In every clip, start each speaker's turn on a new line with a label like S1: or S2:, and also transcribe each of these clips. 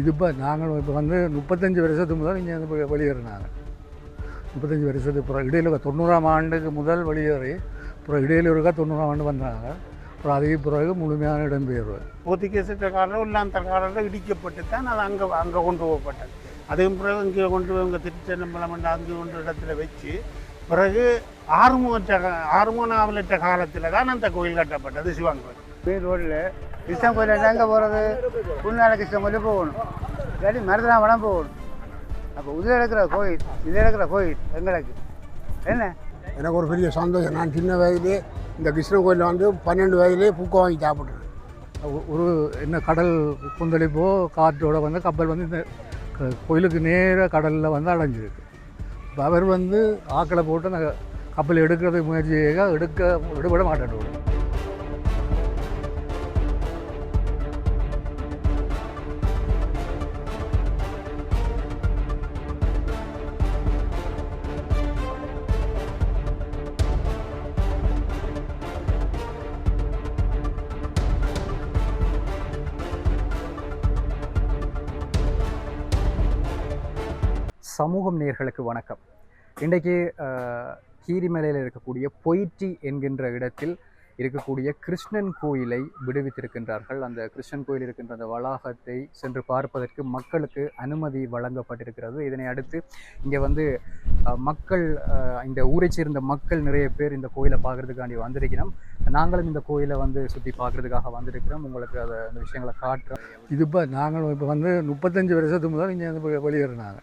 S1: இது இப்போ நாங்கள் இப்போ வந்து முப்பத்தஞ்சு வருஷத்துக்கு முதல் இங்கே வந்து வெளியேறினாங்க. முப்பத்தஞ்சு வருஷத்துக்கு அப்புறம் இடையில தொண்ணூறாம் ஆண்டுக்கு முதல் வெளியேறி அப்புறம் இடையில ஒருக்கா தொண்ணூறாம் ஆண்டு வந்தாங்க. அப்புறம் அதுக்கு பிறகு முழுமையான இடம்பெயர்வு.
S2: போர்த்துகீச காலம் உள்ளாந்த காலம் இடிக்கப்பட்டு தான் அது அங்கே அங்கே கொண்டு போகப்பட்டது. அதுக்கு பிறகு இங்கே கொண்டு போய் இங்கே திருச்செந்தம்பலம் அங்கே கொண்டு இடத்துல வச்சு பிறகு ஆறுமுகற்ற ஆறுமுகனாவலற்ற காலத்தில் தான் அந்த கோயில் கட்டப்பட்டது சிவன் கோயில்.
S3: ரோட்டில் கிருஷ்ணன் கோயில் எங்கே போகிறது புண்ணால கிருஷ்ணன் கோயில் போகணும். இல்லாட்டி மருதனாமடம் போகணும். அப்போ இதில் இருக்கிற கோயில் இதில் இருக்கிற கோயில் எங்களுக்கு. என்ன?
S4: எனக்கு ஒரு பெரிய சந்தோஷம். நான் சின்ன வயதிலே இந்த கிருஷ்ண கோயிலில் வந்து பன்னெண்டு வயதிலே பூக்கம் வாங்கி சாப்பிட்றேன்
S1: ஒரு என்ன கடல் கொந்தளிப்போ காற்றோட வந்து கப்பல் வந்து இந்த கோயிலுக்கு நேர கடலில் வந்து அடைஞ்சிருக்கு. இப்போ அவர் வந்து ஆக்களை போட்டு அந்த கப்பல் எடுக்கிறதுக்கு முயற்சி செய்ய எடுக்க எடுபட மாட்டேன்
S5: சமூகம் நேர்களுக்கு வணக்கம். இன்றைக்கு கீரிமலையில் இருக்கக்கூடிய பொயிட்டி என்கின்ற இடத்தில் இருக்கக்கூடிய கிருஷ்ணன் கோயிலை விடுவித்திருக்கின்றார்கள். அந்த கிருஷ்ணன் கோயில் இருக்கின்ற அந்த வளாகத்தை சென்று பார்ப்பதற்கு மக்களுக்கு அனுமதி வழங்கப்பட்டிருக்கிறது. இதனை அடுத்து இங்கே வந்து மக்கள் இந்த ஊரை சேர்ந்த மக்கள் நிறைய பேர் இந்த கோயிலை பார்க்கறதுக்காண்டி வந்திருக்கிறோம். நாங்களும் இந்த கோயிலை வந்து சுற்றி பார்க்கறதுக்காக வந்திருக்கிறோம். உங்களுக்கு அதை அந்த விஷயங்களை காட்டுறோம்.
S1: இது இப்போ நாங்களும் இப்போ வந்து முப்பத்தஞ்சு வருஷத்துக்கு முதல் இங்கே வந்து வெளியேறினாங்க.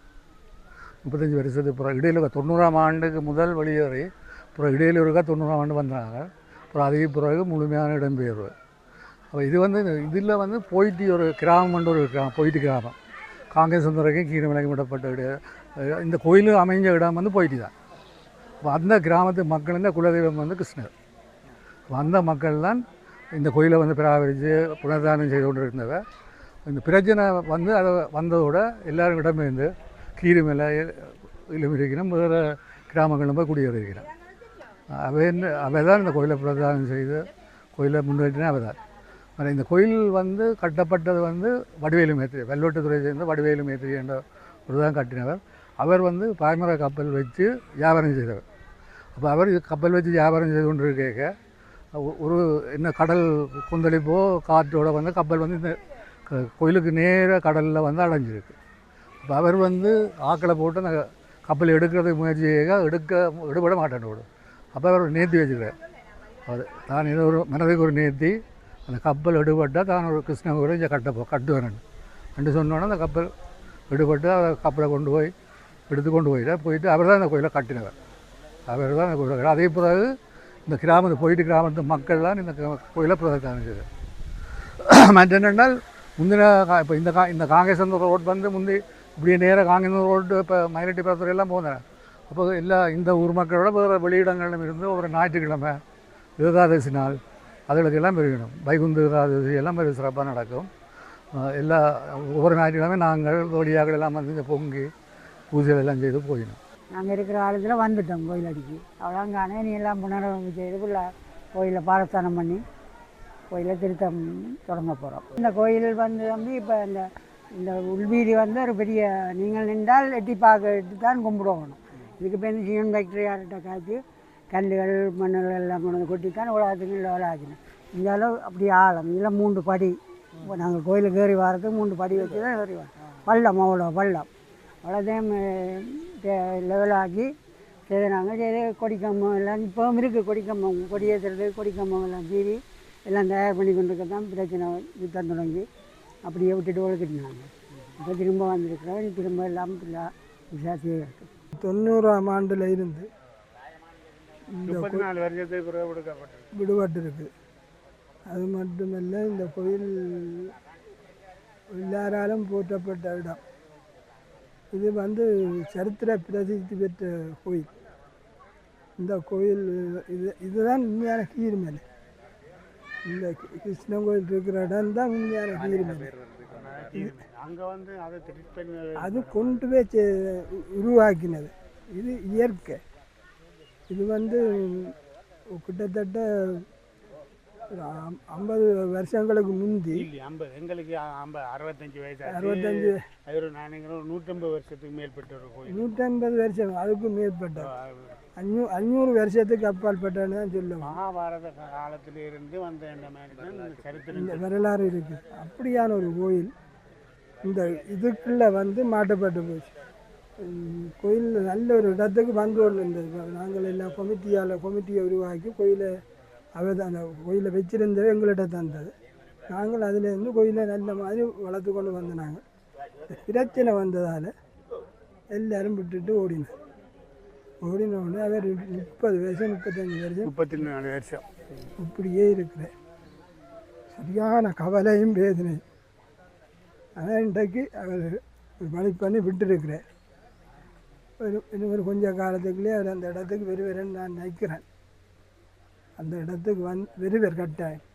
S1: முப்பத்தஞ்சு வருஷத்துக்கு அப்புறம் இடையில தொண்ணூறாம் ஆண்டுக்கு முதல் வெளியேறி அப்புறம் இடையில ஒருக்கா தொண்ணூறாம் ஆண்டு வந்தாங்க. அப்புறம் அதுக்கு பிறகு முழுமையான இடம்பெயர்வு. அப்போ இது வந்து இதில் வந்து போயிட்டு ஒரு கிராமம்ன்ற ஒரு கிராமம் போயிட்டு கிராமம். காங்கிரஸ் வரைக்கும் கீழே விலகி விடப்பட்ட இடம் இந்த கோயில் அமைஞ்ச இடம் வந்து போயிட்டு தான். அப்போ அந்த கிராமத்து மக்கள் இந்த குலதெய்வம் வந்து கிருஷ்ணர். வந்த அந்த மக்கள் தான் இந்த கோயிலை வந்து பராமரித்து புனர்தானம் செய்து கொண்டு இருந்தவ இந்த பிரச்சனை வந்து அதை வந்ததோட எல்லாரும் இடம்பெயர்ந்து கீழ் மேலே இருக்கிறோம் வேறு கிராமங்களும் போய் குடியேறிக்கிறோம் அவை என்ன அவை தான் இந்த கோயிலை பிரதானம் செய்து கோயிலை முன்னேற்றினா அவை தான் ஆனால் இந்த கோயில் வந்து கட்டப்பட்டது வந்து வடிவேலு மேத்திரி வெள்ளோட்டுத்துறை சேர்ந்த வடிவேலு மேத்திரி என்ற ஒரு தான் கட்டினவர். அவர் வந்து பாய்மர கப்பல் வச்சு வியாபாரம் செய்தவர். அப்போ அவர் கப்பல் வச்சு வியாபாரம் செய்து கொண்டு இருக்க ஒரு என்ன கடல் கொந்தளிப்போ காற்றோட வந்து கப்பல் வந்து இந்த கோயிலுக்கு நேர கடலில் வந்து அடைஞ்சிருக்கு. அப்போ அவர் வந்து ஆக்களை போட்டு நான் கப்பல் எடுக்கிறதுக்கு முயற்சி செய்ய எடுக்க எடுபட மாட்டேன் அப்போ அவர் நேர்த்தி வச்சுக்கிறேன் அது தான் ஏதோ ஒரு மனதுக்கு ஒரு நேர்த்தி. அந்த கப்பல் எடுபட்டால் தான் ஒரு கிருஷ்ணகுரு இங்கே கட்டப்போ கட்டுவேன் ரெண்டு சொன்னோன்னே அந்த கப்பல் எடுபட்டு அதை கப்பலை கொண்டு போய் எடுத்து கொண்டு போயிட்டார் போயிட்டு அவர் தான் அந்த கோயிலை கட்டினவர். அவர் தான் அந்த கோயிலை அதே பிறகு இந்த கிராமத்து போயிட்டு கிராமத்து மக்கள்லாம் இந்த கோயிலை பிரதானம் செய்தார் மற்ற என்னென்னால் முந்தின கா- இப்போ இந்த கா இந்த காங்கிரஸ் அந்த ரோட் வந்து முந்தி இப்படியே நேராக காங்கிரஸ் ரோடு இப்போ மயிலட்டி பரத்துறை எல்லாம் போனேன் அப்போ எல்லா இந்த ஊர் மக்களோட வேறு வெளியிடங்களிலும் இருந்து ஒரு ஞாயிற்றுக்கிழமை ஏகாதசி நாள் அதுகளுக்கு எல்லாம் பெருகிடும் வைகுந்த ஏகாதசி எல்லாம் பெரிய சிறப்பாக நடக்கும். எல்லா ஒவ்வொரு ஞாயிற்றுக்கிழமை நாங்கள் வழியாக எல்லாம் வந்து இந்த பொங்கி பூஜைகள் எல்லாம் செய்து போயிடும்
S6: நாங்கள் இருக்கிற காலத்தில் வந்துட்டோம் கோயில் அடிக்கு அவ்வளோங்கானே நீ எல்லாம் புனரமைப்பு செய்து உள்ள கோயிலில் பாரஸ்தானம் பண்ணி கோயிலை திருத்தம் தொடங்க போகிறோம் இந்த கோயில் வந்து வந்து இப்போ இந்த இந்த உள்வீதி வந்து ஒரு பெரிய நீங்கள் நின்றால் எட்டி பார்க்க தான் கும்பிடுவோம். இதுக்கு பேர் ஜீவன் சிவன் ஃபேக்டரியார்கிட்ட காய்ச்சி கல்லுகள் மண்ணுகள் எல்லாம் கொண்டு வந்து கொட்டி தான் உலகத்துக்கு இல்லை உலகாச்சினோம் இந்த அளவு அப்படி ஆழம். இதில் மூன்று படி. இப்போ நாங்கள் கோயிலுக்கு ஏறி வரதுக்கு மூன்று படி வச்சு தான் ஏறி வரோம் பள்ளம் அவ்வளோ பள்ளம் அவ்வளோதையும் லெவலாக்கி செய்கிறாங்க செய்து கொடிக்கம்பம் எல்லாம் இப்போவும் இருக்குது கொடிக்கம்பம். கொடியேற்றுறது கொடிக்கம்பம் எல்லாம் தீவி எல்லாம் தயார் பண்ணி கொண்டு இருக்க தான் பிரச்சனை யுத்தம் தொடங்கி. அப்படியே விட்டுட்டு ஒழுக்கிட்டாங்க இப்போ திரும்ப வந்திருக்கிறோம். திரும்ப எல்லாம் விசாரிச்சு இருக்குது
S7: தொண்ணூறாம் ஆண்டில் இருந்து இந்த
S2: முப்பத்தி நாலு வருஷத்துக்கு பிறகு விடுக்கப்பட்டது.
S7: விடுபட்டிருக்கு. அது மட்டுமல்ல இந்த கோயில் எல்லாராலும் போற்றப்பட்ட இடம். இது வந்து சரித்திர பிரசித்தி பெற்ற கோயில். இந்த கோயில் இது இதுதான் உண்மையான கீழ்மலை இந்த கிருஷ்ணன் கோயில் இருக்கிற இடம் தான் உண்மையான கீழ்மலை
S2: அங்கே வந்து அதை திருப்பி
S7: அது கொண்டு போய் உருவாக்கினது. இது இயற்கை. இது வந்து கிட்டத்தட்ட ஐம்பது வருஷங்களுக்கு முந்தி
S2: ஐம்பது. எங்களுக்கு ஐம்பது அறுபத்தஞ்சு வயசு
S7: அறுபத்தஞ்சு.
S2: ஒரு நானுங்கிற நூற்றம்பது வருஷத்துக்கு மேற்பட்ட ஒரு கோயில்.
S7: நூற்றம்பது வருஷம் அதுக்கும் மேற்பட்ட. அஞ்சூ அஞ்சூறு வருஷத்துக்கு அப்பாற்பட்டன்னு தான் சொல்லுவாங்க
S2: மகாபாரத காலத்தில இருந்து வந்த இந்த மாதிரி இந்த
S7: இந்த
S2: சரித்திரம்
S7: வரலாறு இருக்குது அப்படியான ஒரு கோயில் இந்த இதுக்குள்ளே வந்து மாட்டப்பட்டு போச்சு. கோயில் நல்ல ஒரு இடத்துக்கு வந்து இருந்தது நாங்கள் எல்லாம் கமிட்டியால் கமிட்டியை உருவாக்கி கோயிலை அவ அந்த கோயிலை வச்சிருந்தது எங்கள்கிட்ட தந்தது. நாங்கள் அதிலேருந்து கோயிலை நல்ல மாதிரி வளர்த்து கொண்டு வந்த நாங்கள். பிரச்சனை வந்ததால் எல்லாரும் விட்டுட்டு ஓடினார் ஓடின உடனே அவர் முப்பது வருஷம் முப்பத்தஞ்சு வருஷம்
S2: முப்பத்தி நாலு வருஷம்.
S7: இப்படியே இருக்கிறேன் சரியான கவலையும் வேதனையும். ஆனால் இன்றைக்கு அவர் ஒரு பணி பண்ணி விட்டுருக்கிறேன் ஒரு இன்னும் ஒரு கொஞ்ச காலத்துக்குள்ளேயே அவர் அந்த இடத்துக்கு வருவாருன்னு நான் நினைக்கிறேன். அந்த இடத்துக்கு வந் வருவர் கட்டாயம்.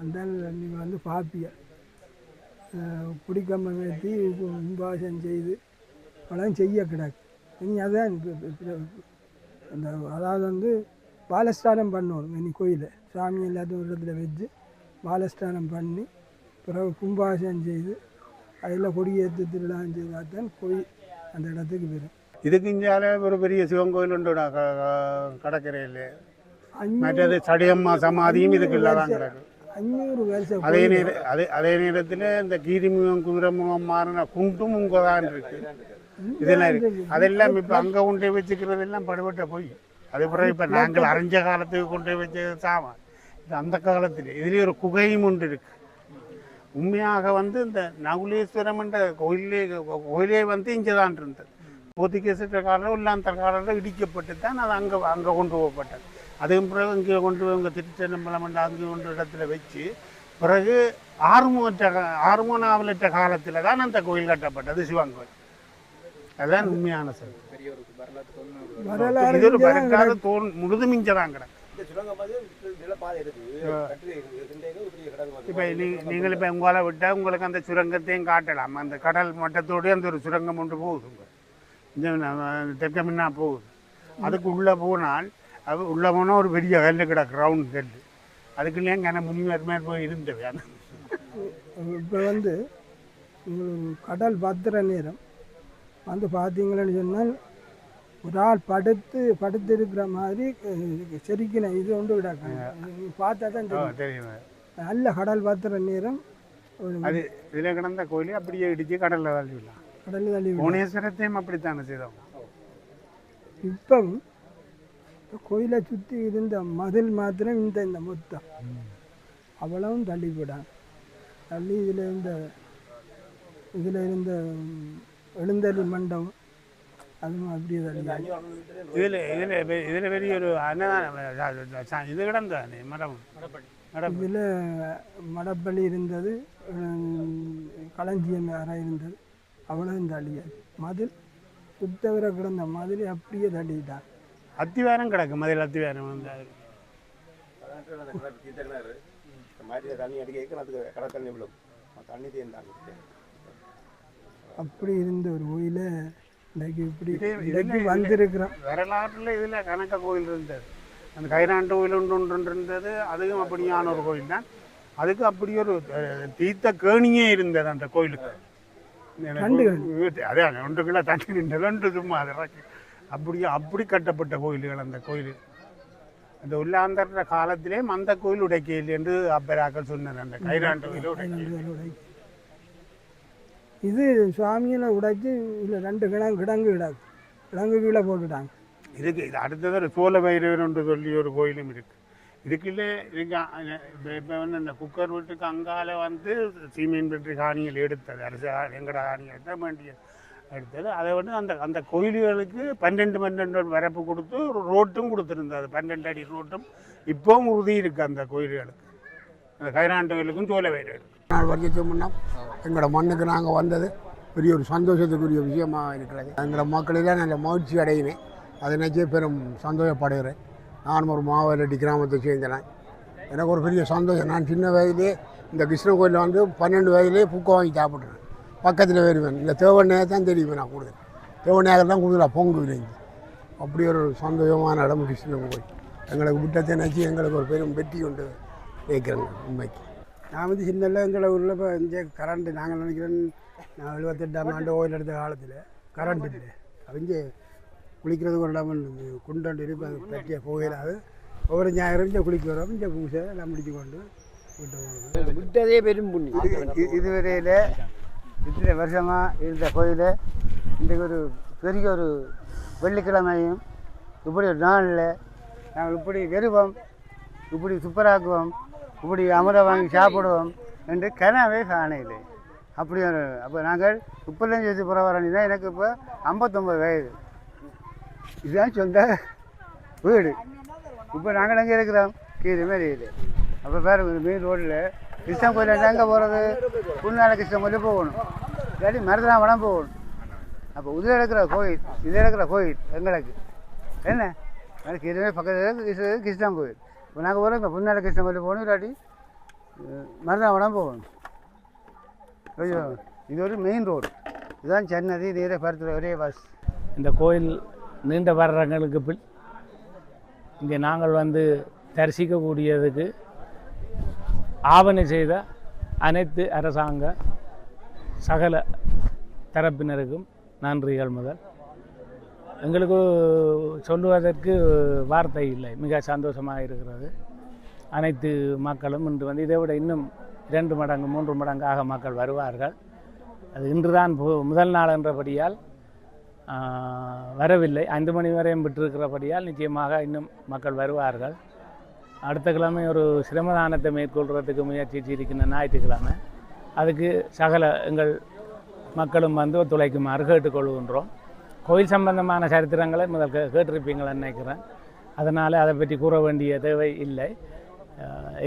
S7: அந்த நீங்கள் வந்து பாப்பிய. குடிக்கம்பம் ஏற்றி உபாசம் செய்து பலம் செய்ய கிடக்கு. இனி அதான் அந்த அதாவது வந்து பாலஸ்தானம் பண்ணணும் இனி கோயிலை. சாமி எல்லாத்தையும் ஒரு இடத்துல வச்சு பாலஸ்தானம் பண்ணி பிறகு கும்பாசம் செய்து அதில் கொடியேற்று திருவிழாம் செய்தால் தான் கோயில் அந்த இடத்துக்கு வரும்.
S2: இதுக்கு இஞ்சால ஒரு பெரிய சிவன் கோயில் உண்டு கடற்கரையில். மற்றது சடையம்மா சமாதியும் இதுக்கு இல்லாதான் கிடக்கு அதே. நேர அதே அதே நேரத்தில் இந்த கீரிமுகம் குதிரைமுகம் மாறின குண்டும் உங்க தான் இருக்கு இதெல்லாம் இருக்கு. அதெல்லாம் இப்போ அங்கே கொண்டு வச்சுக்கிறது எல்லாம் படுபட்ட போய். அது பிறகு இப்போ நாங்கள் அறிஞ்ச காலத்துக்கு கொண்டு வச்சது சாமான். இது அந்த காலத்தில். இதுலேயே ஒரு குகையும் உண்டு இருக்கு. உண்மையாக வந்து இந்த நகுலேஸ்வரம் என்ற கோயிலே கோயிலே வந்து இங்கே தான் இருந்தது. போர்த்துகீசற்ற காலம் இல்லாந்த காலம் இடிக்கப்பட்டு தான் அது அங்கே அங்கே கொண்டு போகப்பட்டது. அதுக்கு பிறகு இங்கே கொண்டு போய் இங்கே திருச்சென்னம்பலம் என்ற அங்கே கொண்டு இடத்துல வச்சு பிறகு ஆறுமுகற்ற ஆறுமுகனாவலற்ற காலத்தில் தான் அந்த கோயில் கட்டப்பட்டது சிவன் கோயில். அதுதான் உண்மையான
S7: வரலாறு
S2: இது ஒரு வரலாறு தோல் முழுதும் இங்கே தான் கிடக்கு. இப்போ நீ நீங்கள் இப்போ உங்களை விட்டால் உங்களுக்கு அந்த சுரங்கத்தையும் காட்டலாம். அந்த கடல் மட்டத்தோடய அந்த ஒரு சுரங்கம் ஒன்று போகுது இங்க. இந்த நம்ம தெற்க முன்னா போகுது. அதுக்கு உள்ளே போனால் அது உள்ளே போனால் ஒரு பெரிய கல் கிடக்கு ரவுண்ட் கல் அதுக்குள்ளேயே கன முனிவர் மேல் போய் இருந்தது அந்த
S7: இப்போ வந்து கடல் பத்திர நேரம். வந்து பார்த்தீங்கன்னு சொன்னால் ஒரு ஆள் படுத்து படுத்து இருக்கிற மாதிரி செரிக்கின இது ஒன்று கிடக்காங்க பார்த்தா தான் தெரியும். நல்ல கடல் பத்திர நேரம்.
S2: அது இதில் கிடந்த கோயிலை அப்படியே இடித்து கடலில் தள்ளிவிடலாம்.
S7: கடல் தள்ளி விடும்.
S2: புவனேஸ்வரத்தையும் அப்படித்தானே செய்தோம்.
S7: இப்போ கோயிலை சுற்றி இருந்த மதில் மாத்திரம் இந்த இந்த மொத்தம். அவ்வளவும் தள்ளி போடாங்க தள்ளி இதில் இருந்த இதில் இருந்த ம், எழுந்தலி மண்டபம் அதுவும் அப்படியே தள்ளி
S2: இதில் இதில் இதில் பெரிய ஒரு அன்னதானம் இது கிடந்தானே மரம்
S7: இதில் மடப்பள்ளி இருந்தது களஞ்சியம் அறை இருந்தது. அவ்வளவும் தள்ளியாது மதில் சுத்தவரை கிடந்த மதில் அப்படியே தள்ளிட்டாங்க
S2: அத்திவாரம் கிடக்கு மதில் அத்திவாரம் வந்து
S7: அப்படி இருந்த ஒரு கோயிலை இன்றைக்கு இப்படி
S2: இதே-
S7: வந்திருக்கிறோம்.
S2: வரலாற்றில் இதில் கணக்க கோயில் இருந்தது. அந்த கைராண்டு கோயில் ஒன்று ஒன்று இருந்தது. அதுவும் அப்படியான ஒரு கோயில் தான் அதுக்கு அப்படி ஒரு தீர்த்த கேணியே இருந்தது அந்த கோயிலுக்கு.
S7: தண்டு
S2: அதான் ஒன்றுக்குள்ள தண்ணி ஒன்று சும்மா அது. அப்படியே அப்படி கட்டப்பட்ட கோயில்கள் அந்த கோயில். அந்த உள்ளாந்தர காலத்திலே அந்த கோயில் உடைக்கையில் என்று அப்பராக்கள் சொன்னார். அந்த கைராண்டு
S7: இது சுவாமியில உடைச்சு இல்லை ரெண்டு கிடங்கு கிடங்கு கிடக்கு கிடங்கு கீழே போட்டுட்டாங்க.
S2: இதுக்கு இது அடுத்தது ஒரு சோழ பைரவர் என்று சொல்லி ஒரு கோயிலும் இருக்கு. இதுக்குள்ளே இருக்கு இப்போ வந்து இந்த குக்கர் வீட்டுக்கு அங்கால வந்து சீமீன் பெற்று காணிகள் எடுத்தது. அரசு எங்கட காணிகள் தான் வேண்டிய எடுத்தது அதை வந்து அந்த அந்த கோயில்களுக்கு பன்னெண்டு பன்னெண்டு வரப்பு கொடுத்து ரோட்டும் கொடுத்துருந்தது பன்னெண்டு அடி ரோட்டும் இப்போவும் உறுதி இருக்குது அந்த கோயில்களுக்கு. அந்த கைராண்டு கோயிலுக்கும் சோழ பைரவர்
S4: நாலு வருஷத்துக்கு முன்னா எங்களோட மண்ணுக்கு நாங்கள் வந்தது பெரிய ஒரு சந்தோஷத்துக்குரிய விஷயமாக இருக்கிறது. எங்களோட மக்களெல்லாம் நல்ல மகிழ்ச்சி அடையினேன். அதை நினச்சே பெரும் சந்தோஷப்படுகிறேன். நானும் ஒரு மாவல்லட்டி கிராமத்தை சேர்ந்தேன் எனக்கு ஒரு பெரிய சந்தோஷம். நான் சின்ன வயதிலே இந்த கிருஷ்ண கோயிலில் வந்து பன்னெண்டு வயதிலே பூக்க வாங்கி சாப்பிட்றேன் பக்கத்தில் வருவேன். இந்த தேவண்ணையை தான் தெரியுமே நான் கூடுதல். தேவண்ணையாக தான் கூடுதலாக பொங்கு விளைஞ்சு. அப்படி ஒரு சந்தோஷமான இடம் கிருஷ்ணன் கோயில். எங்களுக்கு விட்டத்தை நினச்சி எங்களுக்கு ஒரு பெரும் வெற்றி உண்டு கேட்குறேங்க உண்மைக்கு.
S7: நான் வந்து சின்னல எங்களை ஊரில் இப்போ இங்கே கரண்ட்டு நாங்கள் நினைக்கிறேன் நான் எழுபத்தெட்டாம் ஆண்டு ஓயில் எடுத்த காலத்தில் கரண்ட் இல்லை. அவங்க குளிக்கிறது கொண்டாமல் குண்டாண்டு இருக்கு அது பற்றிய புகையிலாது ஒவ்வொரு ஞாயிறு இங்கே குளிக்க வரோம். இங்கே பூசை எல்லாம் முடிச்சு கொண்டு வீட்டை
S3: விட்டதே பெரும் புண்ணி இதுவரையில் இத்தனை வருஷமாக இருந்த கோயில் இன்றைக்கு ஒரு பெரிய ஒரு வெள்ளிக்கிழமையும் இப்படி ஒரு நாளில் நாங்கள் இப்படி வெறுவோம் இப்படி சூப்பராக்குவோம் இப்படி அமுதம் வாங்கி சாப்பிடுவோம் என்று கனவே காணையில்லை அப்படி ஒரு அப்போ நாங்கள் முப்பத்தஞ்சு வயசு தான் எனக்கு இப்போ ஐம்பத்தொம்பது வயது. இதுதான் சொந்த வீடு. இப்போ நாங்கள் எங்கே இருக்கிறோம் கீழே இது அப்போ பேர் மெயின் ரோட்டில் கிருஷ்ணன் கோயில் எங்கே போகிறது புல்நாள கிருஷ்ணன் கோயில் போகணும். இல்லாட்டி மருதனாமடம் போகணும். அப்போ உதில் இருக்கிற கோயில் இதில் இருக்கிற கோயில் எங்களுக்கு. என்ன? எனக்கு இதுவே பக்கத்தில் கிருஷ்ணன் கோயில் இப்போ நாங்கள் போகிறோம் இப்போ புல்நாள கிருஷ்ணன் கோயில் போகணும் இல்லாட்டி மருதனாமடம் போகணும். ஐயோ இது ஒரு மெயின் ரோடு இதுதான் சென்னதி நீரை பருத்துல ஒரே பஸ்
S8: இந்த கோயில் நீண்ட வர்றவங்களுக்கு பின் இங்கே நாங்கள் வந்து தரிசிக்கக்கூடியதுக்கு ஆவணை செய்த அனைத்து அரசாங்க சகல தரப்பினருக்கும் நன்றிகள் முதல். எங்களுக்கு சொல்லுவதற்கு வார்த்தை இல்லை. மிக சந்தோஷமாக இருக்கிறது. அனைத்து மக்களும் இன்று வந்து இதை விட இன்னும் இரண்டு மடங்கு மூன்று மடங்காக மக்கள் வருவார்கள். அது இன்றுதான் பு- முதல் நாள் என்றபடியால் வரவில்லை. ஐந்து மணி வரையும் விட்டிருக்கிறபடியால் நிச்சயமாக இன்னும் மக்கள் வருவார்கள். அடுத்த கிழமை ஒரு சிரமதானத்தை மேற்கொள்கிறதுக்கு முயற்சி இருக்கின்ற ஞாயிற்றுக்கிழமை. அதுக்கு சகல எங்கள் மக்களும் வந்து ஒத்துழைக்குமாறு கேட்டுக்கொள்கின்றோம் கோயில் சம்பந்தமான சரித்திரங்களை முதல் கேட்டிருப்பீங்களா நினைக்கிறேன். அதனால் அதை பற்றி கூற வேண்டிய தேவை இல்லை.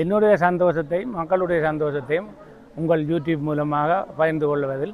S8: என்னுடைய சந்தோஷத்தையும் மக்களுடைய சந்தோஷத்தையும் உங்கள் யூடியூப் மூலமாக பகிர்ந்து கொள்வதில்